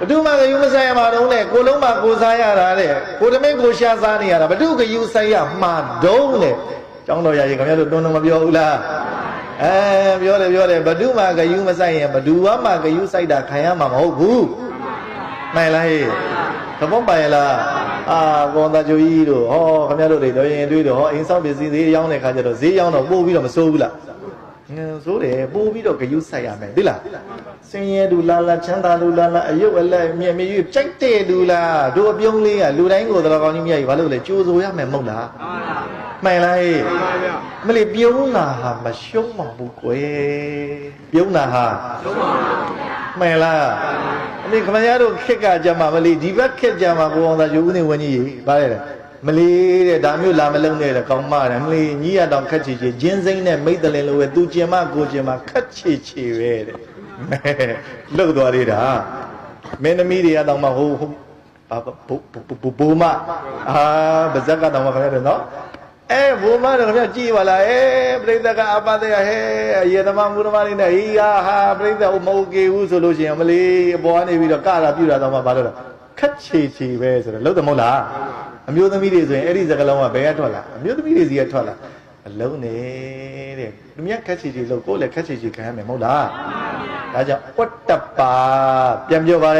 ဘသူမှဂယုမဆိုင်ရမှာတော့လေကိုလုံးမှကိုစားရတာတဲ့ကိုတမင်းကိုရှာစားနေရတာဘသူဂယုဆိုင်ရမှာတုံးတဲ့ကျောင်းတော်ရရင်ခင်ဗျားတို့တွန်းတွန်းမပြောဘူးလားအဲပြောတယ်ပြောတယ်ဘသူမှဂယုမဆိုင်ရင်ဘသူမှဂယုဆိုင်တာခံရမှာမဟုတ်ဘူးမှန်လားဟဲ့သဘောပါရဲ့လားအာကောတာချိုကြီးတို့ဟောခင်ဗျားတို့တွေတော့ရင်တွေးတော့ဟောအိမ်ဆောင်ပစ္စည်းဈေးရောင်းတဲ့ခါကျတော့ဈေးရောင်းတော့ပို့ပြီးတော့မစိုးဘူးလားငင်း ဆိုးတယ်ပို့ပြီးတော့ဂယုဆိုင်ရမယ်သိလားစင်ရဲလူလာလာချမ်းသာလူလာလာအယုတ်အလက်မြက်မြည်ကြိုက်တဲ့လူလားတို့အပြုံးလေးကလူတိုင်းကိုတော်ကောင်းကြီးမြတ်ကြီးဘာလို့လဲကြိုးစိုးရမယ်မဟုတ်လားမှန်လားဟေးမလေးပြုံးတာဟာမရှုံးပါဘူးကွယ်ပြုံးတာဟာမှန်လားအမေခမရတို့ခက်ကကြမှာမလေးဒီဘက်ခက်ကြမှာကိုအောင်သာယူဦးနေဝင်းကြီးဗါလဲ မလေးတဲ့ဒါမျိုးလာမလုံးနဲ့တဲ့ကောင်းမတယ်မလေးညီရတောင်ခက်ချီချီဂျင်းစိမ့်နဲ့မိတ်တလင်လိုပဲသူကျင်မကိုကျင်မခက်ချီချီပဲတဲ့လှုပ်သွားသေးတာမင်းသမီးတွေကတော့မှဟိုဟိုဘာဘိုးဘိုးဘိုးမအာဗဇက်ကတော့မှခင်ဗျားတို့နော်အဲဘိုးမတော့ခင်ဗျားကြည့်ပါလားအဲပြိဿကအပတဲ့ဟဲရေသမမူရမလေးနဲ့ဟီဟာဟာပြိဿဟိုမဟုတ်ကေဘူးဆိုလို့ရှိရင်မလေးအပေါ်ကနေပြီးတော့ကတာပြူတာတော့မှဘာလို့လဲခက်ချေချေပဲဆိုတော့လှုပ်တယ်မဟုတ်လား အမျိုးသမီးတွေဆိုရင်အဲ့ဒီစကလုံးကဘယ်ကထွက်လာအမျိုးသမီးတွေစီကထွက်လာအလုံးနေတဲ့သူမြတ်ခက်ချေချေလို့ကိုယ်လည်းခက်ချေချေခံရမယ်မဟုတ်လားဒါကြောင့်ဝတ္တပါပြန်ပြောပါလေ